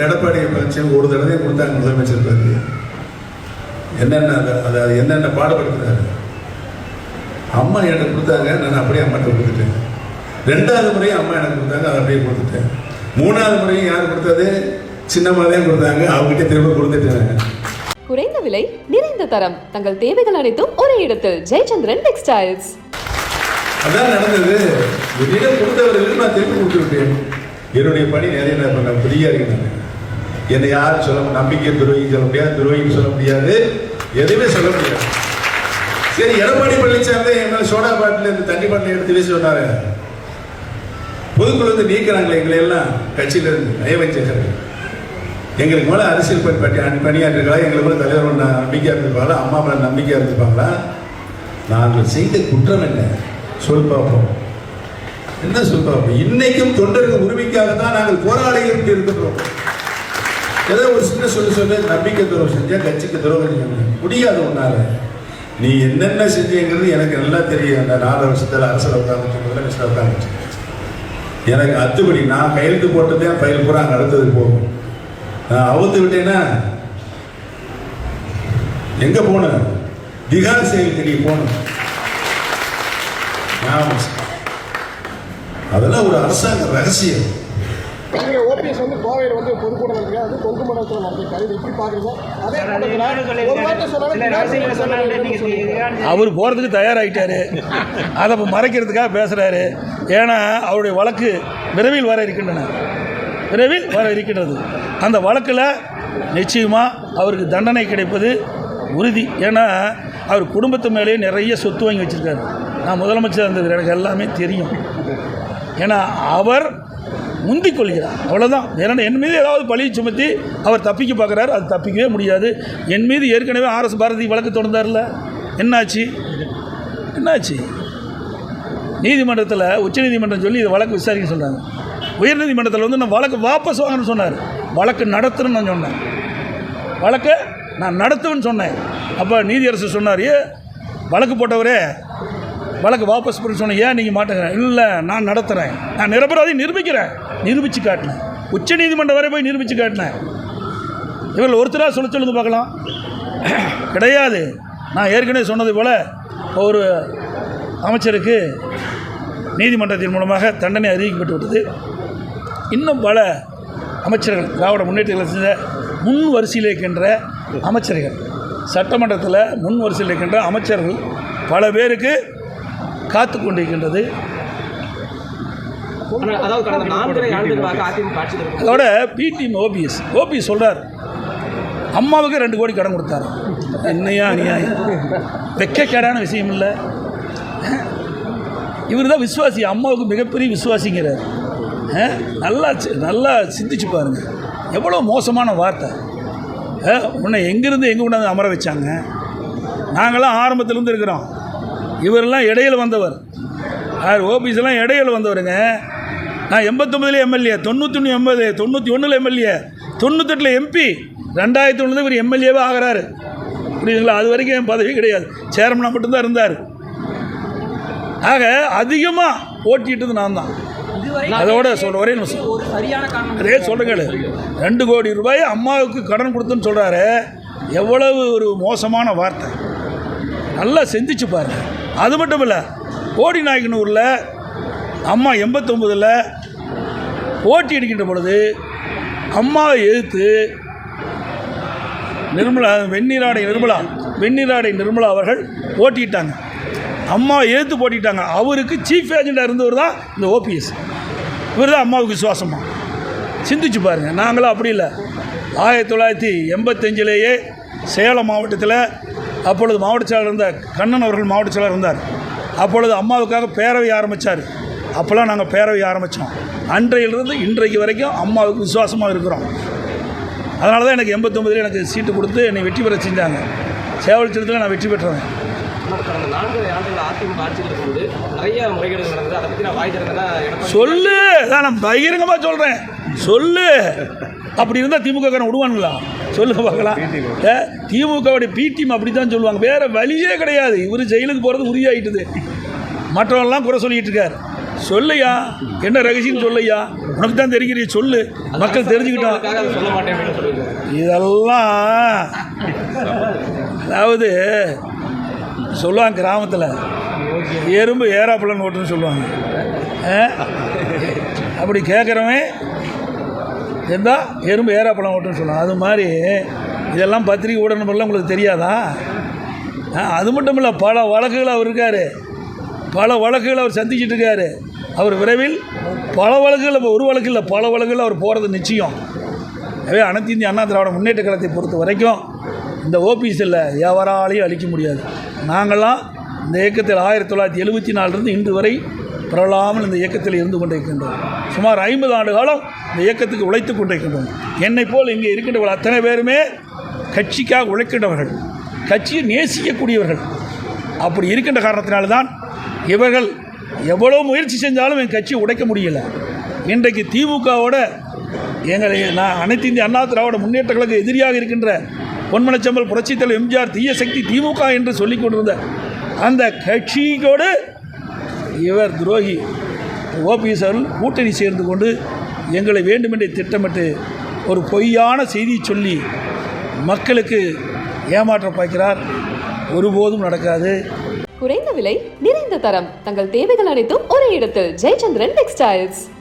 எடப்பாடி பழனிசாமி ஒரு தடவை கொடுத்தாங்க முதலமைச்சர் பதவி என்னென்ன அது- என்னென்ன பாடுபடுத்துறாரு? அம்மா எனக்கு கொடுத்தாங்க நான் அப்படியே அம்மாட்ட கொடுத்துட்டேன். ரெண்டாவது முறையும் அம்மா எனக்கு கொடுத்தாங்க அதை அப்படியே கொடுத்துட்டேன். மூணாவது முறையும் யார் கொடுத்தது? சின்னம்மா தான் கொடுத்தாங்க அவங்ககிட்ட திரும்ப கொடுத்துட்டேன். குறைந்த விலை நிறைந்த தரம். தங்கள் தேவைகள் அனைத்தும் ஒரே இடத்தில். ஜெயச்சந்திரன் டெக்ஸ்டைல்ஸ். அதான் நடந்தது. என்னிடம் கொடுத்தவர்களுக்கு நான் திருப்பி கொடுத்து விட்டேன். என்னுடைய பணி நிறைய நான் ஃப்ரீயாக இருக்கேன் என்னை யாரும் சொல்ல நம்பிக்கை துரோகி சொல்ல முடியாது. துரோகின்னு சொல்ல முடியாது. எதுவுமே சொல்ல முடியாது. சரி எடப்பாடி பழனிசாமி என்னால் சோடா பாட்டில் இந்த தண்ணி பாட்டில் எடுத்து வீசி சொன்னாரு பொதுக்குழு வந்து நீக்கிறாங்களே எங்களை எல்லாம் கட்சியில இருந்து நயவஞ்சகர்கள் எங்களுக்கு மேலே அரசியல் பணி பணி பணியாற்றிருக்கலாம் எங்களுக்கு மேலே தலைவர் மேல நம்பிக்கையாக இருந்திருப்பாங்களா? அம்மா மேலே நம்பிக்கையாக இருந்திருப்பாங்களா? நாங்கள் செய்த குற்றம் என்ன? சொல் பார்ப்போம். என்ன சொல் பார்ப்போம்? இன்னைக்கும் தொண்டர்கள் உரிமைக்காக தான் நாங்கள் போராளிகள் இருக்கின்றோம் ஏதோ ஒரு சின்ன சொல்லி சொல்லி நம்பிக்கை துறவு செஞ்சா கட்சிக்கு துறவு முடியாது உன்னால. நீ என்னென்ன செஞ்சீங்கிறது எனக்கு நல்லா தெரியும். அந்த நாலு வருஷத்தில் அரசியல் உட்காந்துச்சு முதலமைச்சர் உட்காந்துச்சு எனக்கு அத்துப்படி நான் கையெழுத்து போட்டதே பயில் பூரா அங்கே அடுத்தது போகும். நான் அவுத்து விட்டேன்னா எங்க போனேன் திகார் செயலுக்கு நீ போகணும் அதெல்லாம் ஒரு அரசாங்க ரகசியம். நீங்க ஓபிஎஸ் வந்து கோவையில் வந்து பொதுக்கூட்டம் நடத்துங்க அது கொங்கு மண்டலத்தில் நடத்திருக்காரு இது எப்படி அதே சொன்னாலும் அவர் போகிறதுக்கு தயாராகிட்டாரு அதை இப்போ மறைக்கிறதுக்காக பேசுகிறாரு ஏன்னா அவருடைய வழக்கு விரைவில் வர இருக்கின்றன. விரைவில் வர இருக்கின்றது. அந்த வழக்கில் நிச்சயமாக அவருக்கு தண்டனை கிடைப்பது உறுதி. ஏன்னா அவர் குடும்பத்து மேலேயே நிறைய சொத்து வாங்கி வச்சுருக்காரு. நான் முதலமைச்சர் இருந்தது. எனக்கு எல்லாமே தெரியும். ஏன்னா அவர் முந்திக் கொள்கிறார் அவ்வளோதான் ஏன்னா என் மீது ஏதாவது பழியை சுமத்தி அவர் தப்பிக்க பார்க்குறாரு அது தப்பிக்கவே முடியாது. என் மீது ஏற்கனவே ஆர்எஸ் பாரதி வழக்கு தொடர்ந்தார்ல. என்னாச்சு? என்னாச்சு? நீதிமன்றத்தில் உச்சநீதிமன்றம் சொல்லி இதை வழக்கு விசாரிக்க சொல்கிறாங்க உயர்நீதிமன்றத்தில் வந்து நான் வழக்கு வாபஸ் வாங்கணும்னு சொன்னார். வழக்கு நடத்துறேன்னு நான் சொன்னேன். வழக்கை நான் நடத்துவேன்னு சொன்னேன். அப்போ நீதியரசர் சொன்னார் வழக்கு போட்டவரே வழக்கு வாபஸ் பண்ண சொன்னேன் ஏன் நீங்கள் மாட்டேங்க இல்லை நான் நடத்துகிறேன் நான் நிரபராதி நிரூபிக்கிறேன். நிரூபித்து காட்டினேன். உச்ச நீதிமன்றம் வரை போய் நிரூபித்து காட்டினேன். இவர்கள் ஒருத்தராக சொல்ல சொல்லுங்க பார்க்கலாம். கிடையாது. நான் ஏற்கனவே சொன்னது போல் ஒரு அமைச்சருக்கு நீதிமன்றத்தின் மூலமாக தண்டனை அறிவிக்கப்பட்டு விட்டது இன்னும் பல அமைச்சர்கள் திராவிட முன்னேற்ற செஞ்ச முன் வரிசையில் இருக்கின்ற அமைச்சர்கள் சட்டமன்றத்தில் முன் வரிசையில் இருக்கின்ற அமைச்சர்கள் பல பேருக்கு காத்து கொண்டிருக்கின்றது அதோட பிடிஎம் ஓபிஎஸ் ஓபிஎஸ் சொல்கிறார் அம்மாவுக்கு ரெண்டு கோடி கடன் கொடுத்தாரு என்னையா அநியாயம்? வெக்கக்கேடான விஷயம் இல்லை. இவர் தான் விசுவாசி அம்மாவுக்கு மிகப்பெரிய விசுவாசிங்கிறார். நல்லா நல்லா சிந்திச்சு பாருங்க. எவ்வளோ மோசமான வார்த்தை. உன்னை எங்கேருந்து எங்கே கொண்டாந்து அமர வச்சாங்க? நாங்களாம் ஆரம்பத்திலேருந்து இருக்கிறோம். இவரெல்லாம் இடையில வந்தவர். யார் ஓபிஎஸ்லாம் இடையில வந்தவருங்க. நான் எண்பத்தொம்பதுல எம்எல்ஏ தொண்ணூற்றி எண்பது தொண்ணூற்றி ஒன்றில் எம்எல்ஏ தொண்ணூத்தெட்டில் எம்பி ரெண்டாயிரத்தி ஒன்று இவர் எம்எல்ஏவே ஆகிறாரு. புரியுதுங்களா? அது வரைக்கும் என் பதவி கிடையாது. சேர்மனாக மட்டும்தான் இருந்தார். ஆக அதிகமாக ஓட்டிட்டது நான் தான். அதோட சொல்ல ஒரே நிமிஷம். அதே சொல்லுங்கள் ரெண்டு கோடி ரூபாய் அம்மாவுக்கு கடன் கொடுத்துன்னு சொல்கிறாரு எவ்வளவு ஒரு மோசமான வார்த்தை. நல்லா சிந்திச்சு பாருங்க. அது மட்டும் இல்லை கோடி நாயக்கனூரில் அம்மா எண்பத்தொம்பதில் போட்டி எடுக்கின்ற பொழுது அம்மாவை எதிர்த்து நிர்மலா வெந்நீராடை நிர்மலா வெந்நீராடை நிர்மலா அவர்கள் போட்டிட்டாங்க அம்மாவை எதிர்த்து போட்டிட்டாங்க அவருக்கு சீஃப் ஏஜெண்டாக இருந்தவர் தான் இந்த ஓபிஎஸ் இவர் தான் அம்மாவுக்கு விசுவாசமாக சிந்திச்சு பாருங்கள் நாங்களும் அப்படி இல்லை. ஆயிரத்தி தொள்ளாயிரத்தி எண்பத்தஞ்சிலேயே சேலம் மாவட்டத்தில் அப்பொழுது மாவட்ட செயலர் இருந்த கண்ணன் அவர்கள் மாவட்ட செயலர் இருந்தார். அப்பொழுது அம்மாவுக்காக பேரவை ஆரம்பித்தார் அப்போல்லாம் நாங்கள் பேரவை ஆரம்பித்தோம் அன்றையிலிருந்து இன்றைக்கு வரைக்கும் அம்மாவுக்கு விசுவாசமாக இருக்கிறோம். அதனால தான் எனக்கு எண்பத்தொம்பதுல எனக்கு சீட்டு கொடுத்து என்னை வெற்றி பெற செஞ்சாங்க. சேவல் சின்னத்தில் நான் வெற்றி பெற்றேன் சொல்லு. நான் பகிரங்கமாக சொல்கிறேன் சொல்லு. அப்படி இருந்தால் திமுக விடுவானுங்களா? சொல்லுங்க பார்க்கலாம். திமுகவுடைய பி டீம் அப்படி தான் சொல்லுவாங்க. வேறு வழியே கிடையாது. இவர் ஜெயிலுக்கு போகிறது உறுதியாயிட்டுது. மற்றவங்களாம் குறை சொல்லிட்டு இருக்கார். சொல்லையா? என்ன ரகசியம் சொல்லையா? உனக்கு தான் தெரிகிறிய சொல்லு. மக்கள் தெரிஞ்சுக்கிட்டோம். இதெல்லாம் அதாவது சொல்லுவாங்க கிராமத்தில். எறும்பு ஏறாப்பழம் ஓட்டுன்னு சொல்லுவாங்க? அப்படி கேட்குறவன் இருந்தால் எறும்பு ஏறாப்பழம் ஓட்டுன்னு சொல்லலாம். அது மாதிரி இதெல்லாம் பத்திரிக்கை ஊடகங்கள்லாம் உங்களுக்கு தெரியாதா? அது மட்டும் இல்லை பல வழக்குகள் அவர் இருக்கார். பல வழக்குகள் அவர் சந்திச்சுட்டு இருக்காரு. அவர் விரைவில் பல வழக்குகள் ஒரு வழக்கு இல்லை பல வழக்குகள் அவர் போகிறது நிச்சயம். எனவே அனைத்து இந்திய அண்ணா திராவிட முன்னேற்ற கழகத்தை பொறுத்த வரைக்கும் இந்த ஓபிஎஸ்ஸில் எவராலையும் அழிக்க முடியாது. நாங்கள்லாம் இந்த இயக்கத்தில் ஆயிரத்தி தொள்ளாயிரத்தி எழுபத்தி நாலுலேருந்து இன்று வரை பரவலாமல் இந்த இயக்கத்தில் இருந்து கொண்டிருக்கின்றோம். சுமார் ஐம்பது ஆண்டு காலம் இந்த இயக்கத்துக்கு உழைத்து கொண்டிருக்கின்றோம். என்னை போல் இங்கே இருக்கின்றவர்கள் அத்தனை பேருமே கட்சிக்காக உழைக்கின்றவர்கள் கட்சியை நேசிக்கக்கூடியவர்கள். அப்படி இருக்கின்ற காரணத்தினால்தான் இவர்கள் எவ்வளோ முயற்சி செஞ்சாலும் என் கட்சியை உடைக்க முடியல. இன்றைக்கு திமுகவோட எங்களை நான் அனைத்து இந்திய அண்ணா திராவிட முன்னேற்ற கழக எதிரியாக இருக்கின்ற பொன்மனச்சம்பல் புரட்சித்தலைவர் எம்ஜிஆர் தீய சக்தி திமுக என்று சொல்லிக் கொண்டிருந்த அந்த கட்சியோடு இவர் துரோகி. ஓபிஎஸ் அவர்கள் கூட்டணி சேர்ந்து கொண்டு எங்களை வேண்டுமென்றே திட்டமிட்டு ஒரு பொய்யான செய்தியை சொல்லி மக்களுக்கு ஏமாற்ற பார்க்கிறார். ஒருபோதும் நடக்காது. குறைந்த விலை நிறைந்த தரம். தங்கள் தேவைகள் அனைத்தும் ஒரே இடத்தில். ஜெயச்சந்திரன் டெக்ஸ்டைல்ஸ்